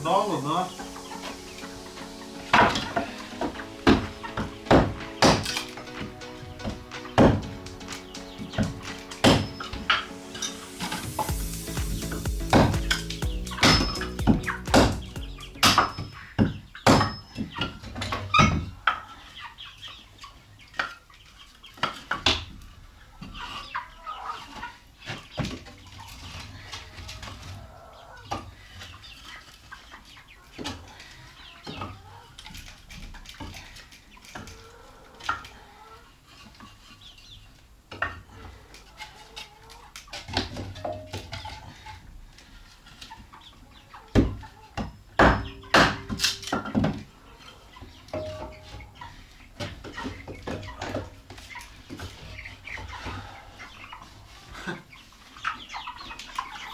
Вдало, да?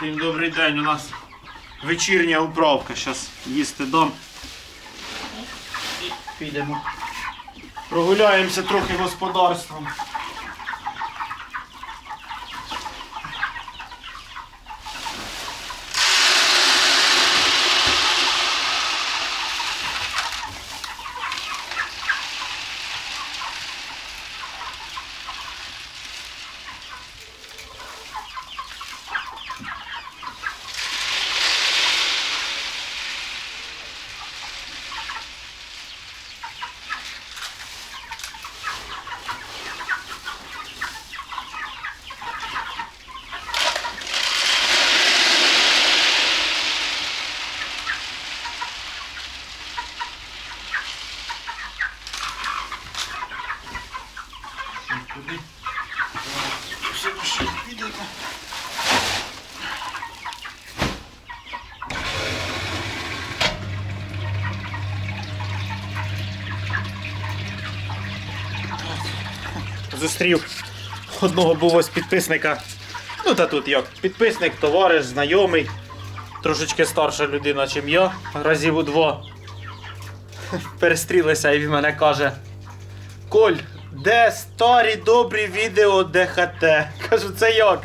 Всім добрий день, у нас вечірня управка. Зараз їсти дам. І підемо. Прогуляємося трохи господарством. Зустрів одного був ось підписника. Ну та тут як підписник, товариш, знайомий, трошечки старша людина, чим я, разів у два. Перестрілися і він мене каже: Коль, де старі добрі відео ДХТ? Кажу, це як?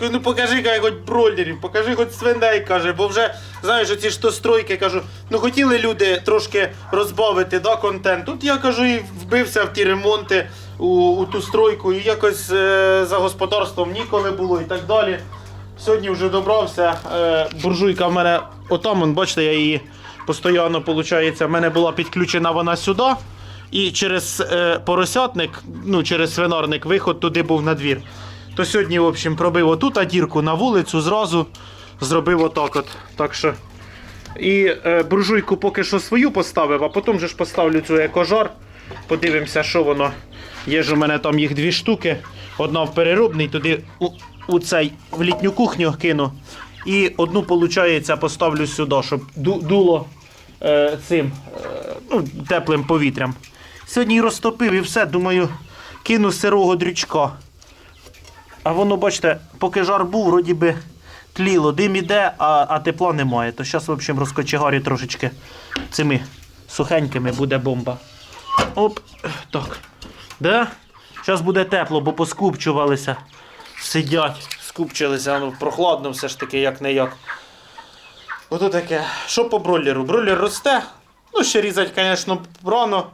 Ну покажи каже, хоч бройлерів, покажи хоч свиней, каже, бо вже, знаєш, оці ж то стройки, кажу, ну хотіли люди трошки розбавити да, контент. Тут я кажу, і вбився в ті ремонти у, у ту стройку, і якось е, за господарством ніколи було і так далі. Сьогодні вже добрався. Е, буржуйка в мене отам, он, бачите, я її постійно, виходить, в мене була підключена вона сюди. І через е, поросятник, ну через свинарник, виход туди був на двір. То сьогодні, в общем, пробив отут а дірку на вулицю, зразу зробив отак от. Так що. І е, буржуйку поки що свою поставив, а потім же ж поставлю цю екожар. Подивимося, що воно. Є ж у мене там їх дві штуки. Одна в переробний, туди у, у цей в літню кухню кину. І одну, виходить, поставлю сюди, щоб ду- дуло е, цим е, ну, теплим повітрям. Сьогодні розтопив і все, думаю, кину сирого дрючка. А воно, бачите, поки жар був, вроді би тліло, дим іде, а, а тепла немає. То зараз, в общем, розкочегарю трошечки цими сухенькими буде бомба. Оп, так. Да? Зараз буде тепло, бо поскупчувалися. Сидять, скупчилися, ну прохладно все ж таки, як не як. Ото таке. Що по бройлеру? Бройлер росте. Ну, ще різати, звісно, рано.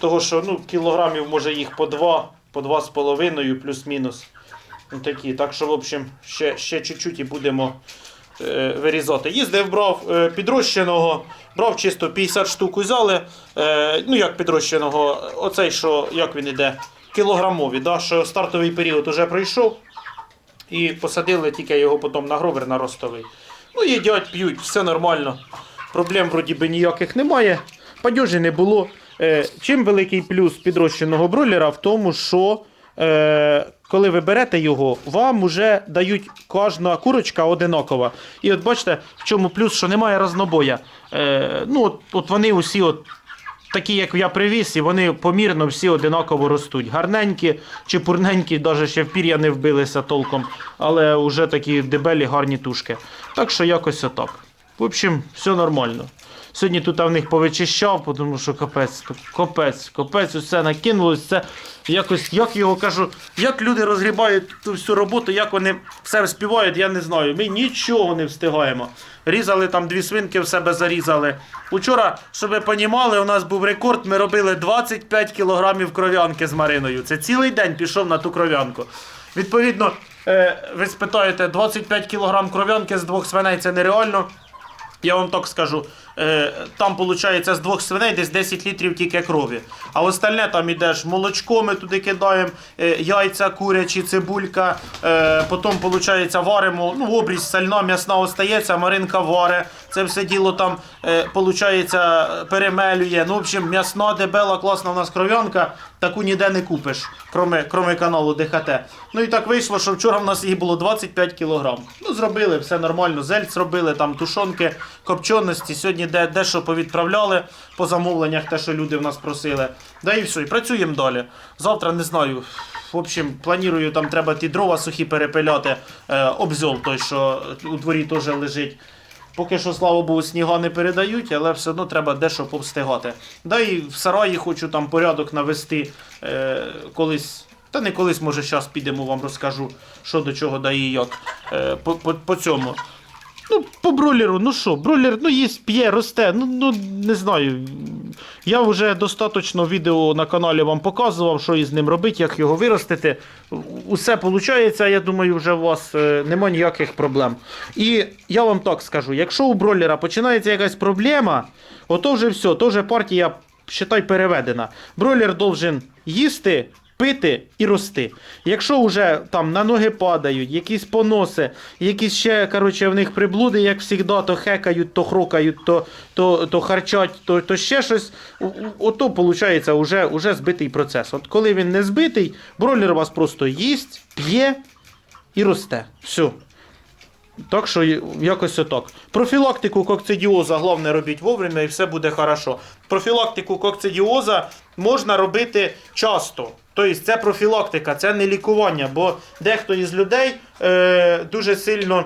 Того що ну, кілограмів може їх по два, по два з половиною, плюс-мінус. Ну, такі. Так що, в общем, ще, ще чуть-чуть і будемо вирізати. Їздив, брав е, підрощеного, брав чисто 50 штук взяли. Е, ну як підрощеного, оцей, що як він іде, кілограмові, да, що стартовий період вже пройшов. І посадили тільки його потім на гровер на ростовий. Ну, їдять, п'ють, все нормально. Проблем вроді би ніяких немає. Падежі не було. Е, чим великий плюс підрощеного бройлера в тому, що е, коли ви берете його, вам вже дають кожна курочка одинакова. І от бачите, в чому плюс, що немає разнобоя. Е, ну, от, от вони усі от такі, як я привіз, і вони помірно всі одинаково ростуть. Гарненькі, чепурненькі, навіть ще в пір'я не вбилися толком, але вже такі дебелі гарні тушки. Так що якось отак. В общем, все нормально. Сьогодні тут в них повичищав, тому що капець, капець, капець, усе накинулось. Це якось, як його кажу, як люди розгрібають ту всю роботу, як вони все співають, я не знаю. Ми нічого не встигаємо. Різали там дві свинки в себе зарізали. Учора, щоб ви понімали, у нас був рекорд. Ми робили 25 кілограмів кров'янки з Мариною. Це цілий день пішов на ту кров'янку. Відповідно, е, ви спитаєте, 25 кілограм кров'янки з двох свиней це нереально. Я вам так скажу, там виходить з двох свиней десь 10 літрів тільки крові. А остальне там ідеш молочко, ми туди кидаємо, е, яйця, курячі, цибулька. Е, потім, виходить, варимо, ну, обрізь сальна, м'ясна остається, маринка варе. Це все діло там, е, виходить, перемелює. Ну, в общем, м'ясна, дебела, класна у нас кров'янка, таку ніде не купиш, кроме, кроме каналу ДХТ. Ну і так вийшло, що вчора в нас її було 25 кілограм. Ну, зробили, все нормально. Зельць зробили, там тушонки, копченості. Сьогодні де, дещо повідправляли по замовленнях, те, що люди в нас просили. Да і все, і працюємо далі. Завтра не знаю. В общем, планую, там треба ті дрова сухі перепиляти, е, обзьол той, що у дворі теж лежить. Поки що, слава Богу, сніга не передають, але все одно треба дещо повстигати. Да і в сараї хочу там порядок навести е, колись. Та не колись, може, зараз підемо, вам розкажу, що до чого да і як. Е, по, по, по цьому. Ну, по бройлеру, ну що, бройлер, ну їсть, п'є, росте, ну, ну не знаю. Я вже достатньо відео на каналі вам показував, що із ним робити, як його виростити. Усе виходить, я думаю, вже у вас е, нема ніяких проблем. І я вам так скажу: якщо у бройлера починається якась проблема, ото вже все, то вже партія, считай, переведена. Бройлер должен їсти. Пити і рости. Якщо вже там на ноги падають, якісь поноси, якісь ще коротше, в них приблуди, як завжди, то хекають, то хрокають, то, то, то харчать, то, то ще щось, ото виходить вже, вже збитий процес. От коли він не збитий, бройлер вас просто їсть, п'є і росте. Все. Так що якось отак. Профілактику кокцидіоза головне робіть вовремя і все буде хорошо. Профілактику кокцидіоза можна робити часто. Тобто це профілактика, це не лікування, бо дехто із людей е, дуже сильно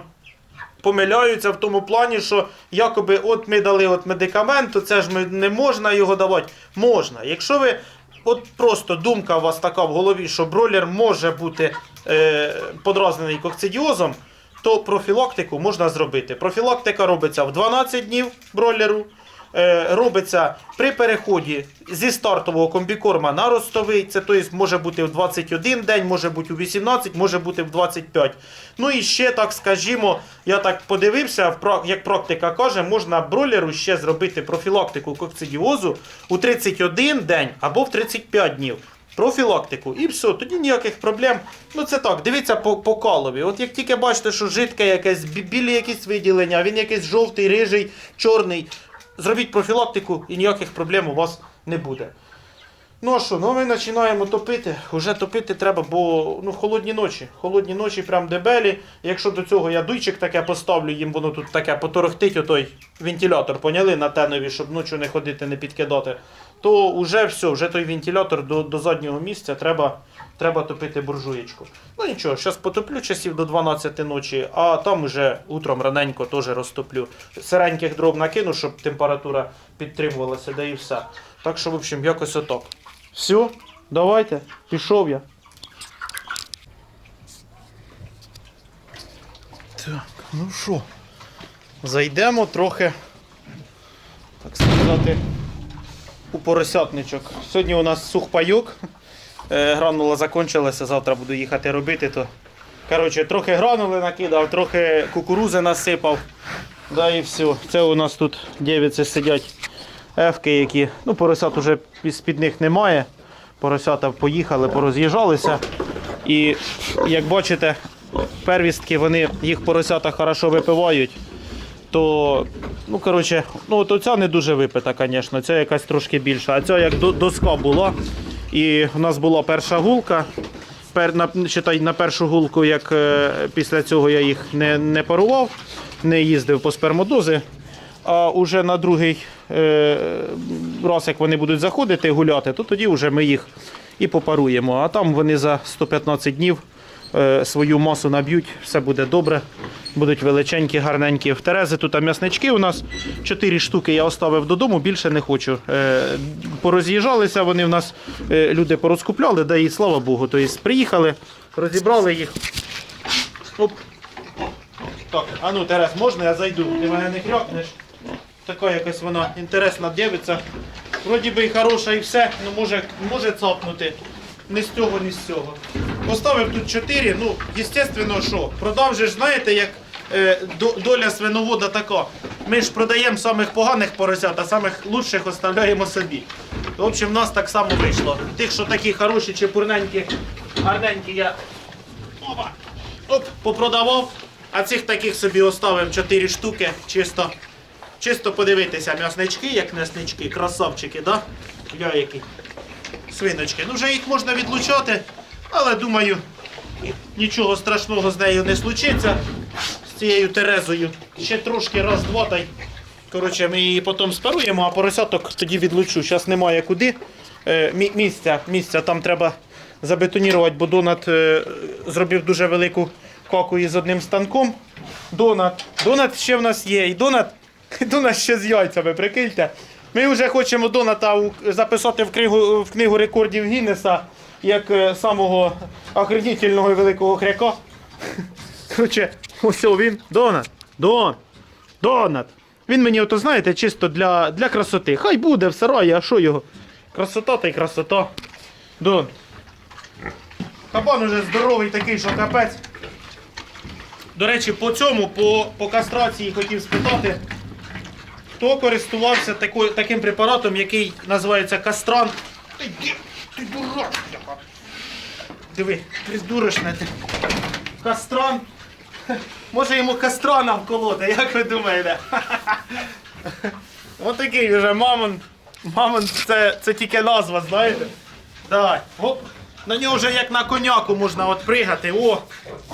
помиляються в тому плані, що якоби от ми дали от медикамент, то це ж ми не можна його давати. Можна. Якщо ви от просто думка у вас така в голові, що бройлер може бути е, подразнений кокцидіозом, то профілактику можна зробити. Профілактика робиться в 12 днів бройлеру. Е, Робиться при переході зі стартового комбікорма на ростовий. Це тобто, може бути в 21 день, може бути у 18, може бути в 25. Ну і ще так скажімо, я так подивився, як практика каже, можна бройлеру ще зробити профілактику кокцидіозу у 31 день або в 35 днів. Профілактику. І все, тоді ніяких проблем. Ну це так, дивіться по, по калові. От як тільки бачите, що жидке якесь, білі якісь виділення, він якийсь жовтий, рижий, чорний. Зробіть профілактику і ніяких проблем у вас не буде. Ну а що, ну ми починаємо топити. Уже топити треба, бо ну, холодні ночі. Холодні ночі прям дебелі. Якщо до цього я дуйчик таке поставлю, їм воно тут таке поторохтить, отой вентилятор, поняли на тенові, щоб ночі не ходити, не підкидати, то вже все, вже той вентилятор до, до заднього місця треба, треба топити буржуєчку. Ну нічого, зараз потоплю часів до 12 ночі, а там уже утром раненько теж розтоплю. Сиреньких дров накину, щоб температура підтримувалася, да і все. Так що, в общем, якось отак. Все, давайте, пішов я. Так, ну що, зайдемо трохи, так сказати, у поросятничок. Сьогодні у нас сухпайок. Е, гранула закончилася, завтра буду їхати робити. То... Коротше, трохи гранули накидав, трохи кукурузи насипав. Да і все. Це у нас тут дівці сидять ефки, які. Ну, поросят уже з-під них немає. Поросята поїхали, пороз'їжджалися. І як бачите, первістки вони їх поросята хорошо випивають. То, ну, коротше, ну, от оця не дуже випита, звісно, ця якась трошки більша. А ця як доска була. І в нас була перша гулка. Пер, на, считай, на першу гулку, як е, після цього я їх не, не парував, не їздив по спермодози. А вже на другий е, раз, як вони будуть заходити гуляти, то тоді вже ми їх і попаруємо. А там вони за 115 днів е, свою масу наб'ють, все буде добре. Будуть величенькі, гарненькі. В Терези тут м'яснички у нас. Чотири штуки я оставив додому, більше не хочу. Е, пороз'їжджалися вони в нас, люди порозкупляли, да і слава Богу. Тобто приїхали, розібрали їх. Оп. Так, а ну, Терес, можна я зайду? Ти мене не крякнеш. Така якась вона інтересна дивиться. Вроді би і хороша і все, ну може, може цапнути. Ні з цього, ні з цього. Поставив тут 4, ну, звісно, що, продав знаєте, як е, доля свиновода така. Ми ж продаємо самих поганих поросят, а самих лучших оставляємо собі. В общем, в нас так само вийшло. Тих, що такі хороші, чепурненькі, гарненькі, я опа, оп, попродавав, а цих таких собі оставив 4 штуки, чисто. Чисто подивитися, м'яснички, як м'яснички, красавчики, да? Я які. Свиночки. Ну вже їх можна відлучати, але думаю, нічого страшного з нею не случиться. З цією Терезою. Ще трошки раз-два та й. Коротше, ми її потім спаруємо, а поросяток тоді відлучу. Зараз немає куди. Е, мі- місця, місця там треба забетонірувати, бо Донат е, зробив дуже велику коку із одним станком. Донат. Донат ще в нас є. І Донат, Донат ще з яйцями, прикиньте. Ми вже хочемо Доната записати в книгу, в книгу рекордів Гіннеса як е, самого охренітельного великого хряка. Коротше, ось він. Донат. Дон. Донат. Він мені, ото знаєте, чисто для, для красоти. Хай буде в сараї, а що його? Красота та й красота. Дон. Кабан уже здоровий такий, що капець. До речі, по цьому, по, по кастрації хотів спитати, хто користувався такою, таким препаратом, який називається кастран. Ти, ти дурак! Диви, придурочне ти. Кастран. Може йому кастрана вколоти, як ви думаєте? Ось такий вже мамон. Мамон це, це тільки назва, знаєте? Давай. Оп. На нього вже як на коняку можна от пригати. О!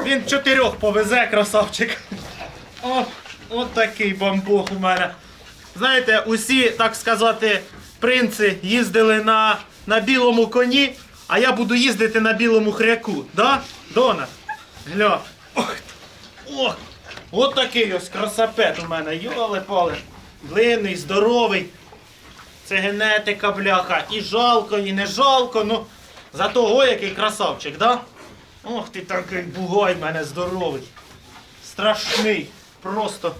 Він чотирьох повезе, красавчик. О, от такий бамбух у мене. Знаєте, усі, так сказати, принци їздили на, на білому коні, а я буду їздити на білому хряку. Да? Дона? Гля. Ох, Ох, от такий ось красапет у мене. Йоле пале. Длинний, здоровий. Це генетика, бляха. І жалко, і не жалко. Ну, зато го який красавчик, да? Ох ти такий бугай в мене здоровий. Страшний. Просто.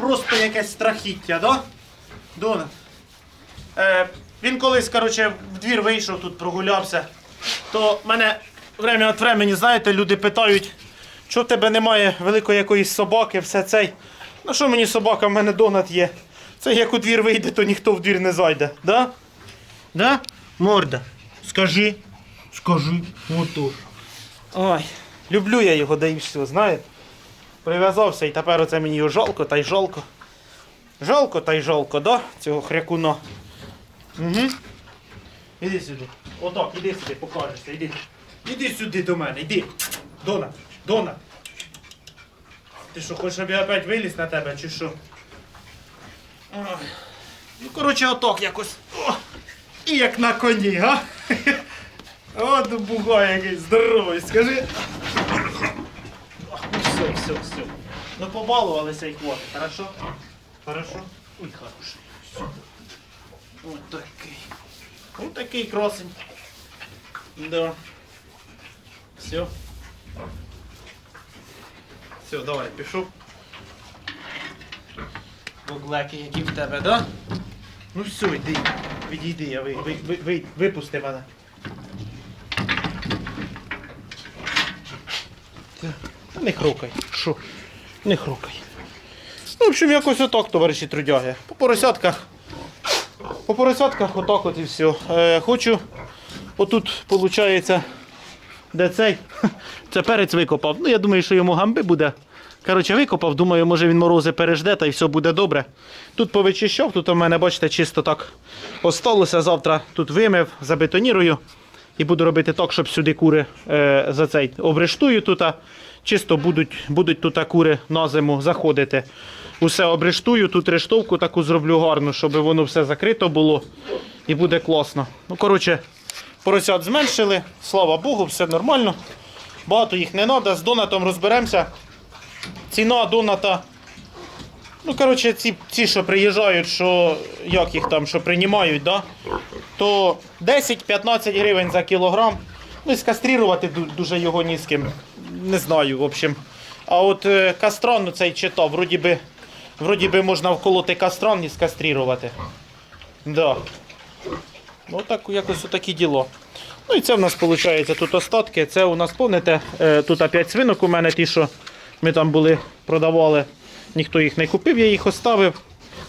Просто якесь страхіття, да? Дона. Е, він колись, коротше, в двір вийшов, тут прогулявся. То мене время від времени, знаєте, люди питають, що в тебе немає великої якоїсь собаки, все цей. Ну що мені собака, в мене донат є. Це як у двір вийде, то ніхто в двір не зайде. Да? Да? Морда. Скажи. Скажи. Отож. Ой, люблю я його, да і все, знаєте. Прив'язався і тепер оце мені жалко, та й жалко. Жалко та й жалко, да? Цього хрякуна. Угу. Іди сюди. Отак, іди сюди, покажешся, іди. Іди сюди до мене, іди. Дона, Дона. Ти що, хочеш, щоб я опять виліз на тебе, чи що? Ну, коротше, отак якось. О! І як на коні, га? От бугай який здоровий, скажи. Ну все, все. Ну побалувалися і хватить, хорошо? Хорошо? Ой, хороший. Все. Ось такий. Ось такий красень. Да. Все. Все, давай, пішов. Буглеки, які в тебе, да? Ну все, йди. Відійди, я ви, ви, ви, ви, випусти мене. Так, та Не хрукай. Що? Не хрукай. Ну, в общем, якось отак, товариші трудяги. По поросятках. По поросятках отак от і все. Е, хочу. Отут, виходить, де цей. Це перець викопав. Ну, я думаю, що йому гамби буде. Коротше, викопав, думаю, може він морози пережде та і все буде добре. Тут повичищав, тут у мене, бачите, чисто так осталося. Завтра тут вимив, забетонірую. І буду робити так, щоб сюди кури е, за цей обрештую тут. Чисто будуть, будуть тут кури на зиму заходити. Усе обрештую, тут рештовку таку зроблю гарну, щоб воно все закрито було і буде класно. Ну, коротше, поросят зменшили, слава Богу, все нормально. Багато їх не треба, з донатом розберемося. ціна доната. Ну, коротше, ці, ці, що приїжджають, що як їх там, що приймають, да? то 10-15 гривень за кілограм. Ну і скастрірувати дуже його ні з ким. Не знаю, в общем. А от е, кастрон ну, цей читав, вроді би, вроді би можна вколоти кастрон і скастрірувати. Да. Ну так якось отакі діло. Ну і це в нас виходить тут остатки. Це у нас, пам'ятаєте, е, тут опять свинок у мене ті, що ми там були, продавали. Ніхто їх не купив, я їх оставив.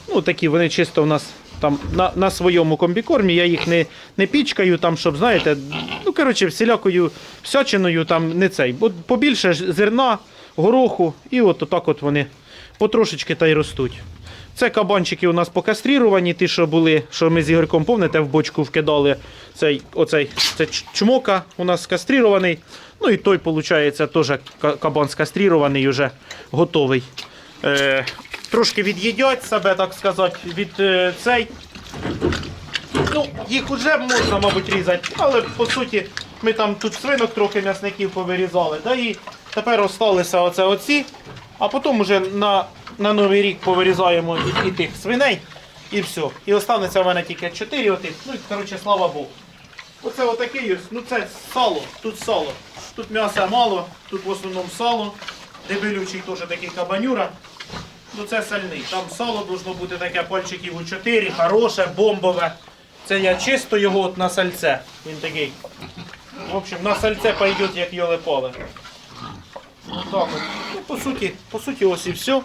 Ну, такі вони чисто у нас там на, на своєму комбікормі. Я їх не, не пічкаю, там, щоб, знаєте, ну, коротше, всілякою всячиною там не цей. Бо побільше зерна, гороху, і от отак от вони потрошечки та й ростуть. Це кабанчики у нас покастріровані, ті, що були, що ми з Ігорком, помните, в бочку вкидали. Цей, оцей, це чмока у нас скастрірований. Ну і той, виходить, теж кабан скастрірований, вже готовий. Е, трошки від'їдять себе, так сказати, від е, цей. Ну, їх вже можна, мабуть, різати, але по суті ми там тут свинок трохи м'ясників повирізали. Да, і тепер осталися оце оці, а потім вже на, на Новий рік повирізаємо і, і тих свиней, і все. І останеться в мене тільки 4 отих. Ну і коротше, слава Богу. Оце отакий, ну це сало, тут сало. Тут м'яса мало, тут в основному сало. Дебелючий теж такий кабанюра. Ну це сальний. Там сало должно бути таке пальчиків у 4, хороше, бомбове. Це я чисто його от на сальце. Він такий. В общем, на сальце пойде, як йоле поле. Так. Ну, по суті, по суті, ось і все.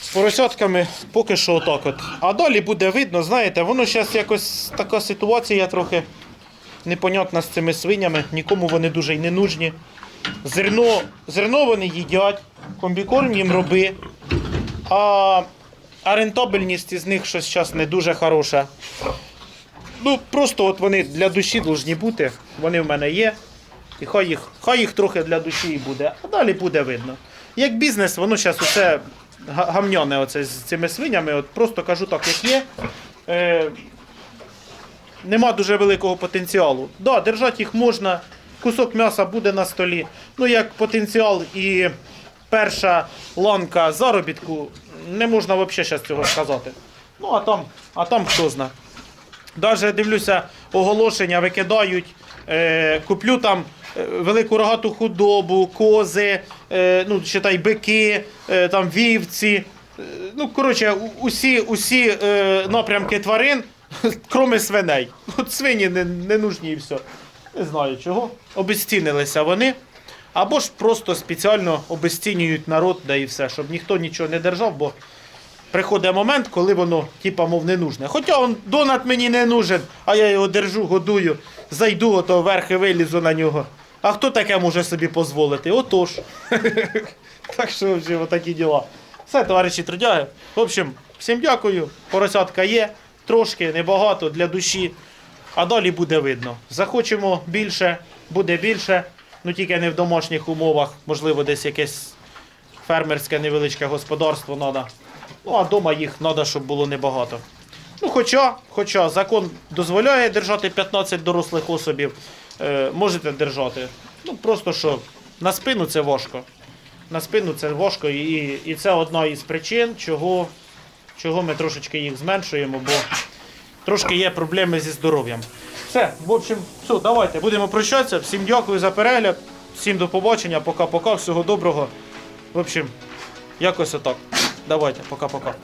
З поросятками поки що отак от. А далі буде видно, знаєте, воно зараз якось така ситуація трохи непонятна з цими свинями. Нікому вони дуже й не нужні. Зерно, зерно вони їдять, комбікорм їм роби. А, а рентабельність із них щось зараз не дуже хороша. Ну, просто от вони для душі повинні бути. Вони в мене є. І хай їх, хай їх трохи для душі і буде, а далі буде видно. Як бізнес, воно зараз усе гамняне оце з цими свинями. От просто кажу так, як є. Е, нема дуже великого потенціалу. Да, держати їх можна, кусок м'яса буде на столі. Ну, як потенціал і перша ланка заробітку, не можна взагалі зараз цього сказати. Ну, а там, а там хто знає. Даже дивлюся, оголошення викидають, е, куплю там е, велику рогату худобу, кози, е, ну, читай, бики, е, там вівці. Е, ну, коротше, усі, усі е, напрямки тварин, кроме свиней. От свині не, не нужні і все. Не знаю чого. Обезцінилися вони. Або ж просто спеціально обезцінюють народ, да і все, щоб ніхто нічого не держав, бо приходить момент, коли воно, типа, мов, не нужне. Хоча он донат мені не нужен, а я його держу, годую, зайду, ото вверх і вилізу на нього. А хто таке може собі дозволити? Отож. так що, в общем, отакі діла. Все, товариші трудяги. В общем, всім дякую. Поросятка є, трошки, небагато для душі. А далі буде видно. Захочемо більше, буде більше. Ну тільки не в домашніх умовах, можливо, десь якесь фермерське невеличке господарство треба. Ну, а вдома їх треба, щоб було небагато. Ну, хоча, хоча закон дозволяє держати 15 дорослих особів, е, можете держати. Ну, просто що на спину це важко. На спину це важко, і, і це одна із причин, чого, чого ми трошечки їх зменшуємо, бо трошки є проблеми зі здоров'ям. Все, в общем, все, давайте будемо прощатися. Всім дякую за перегляд, всім до побачення, пока-пока, всього доброго. В общем, якось отак. Давайте, пока-пока.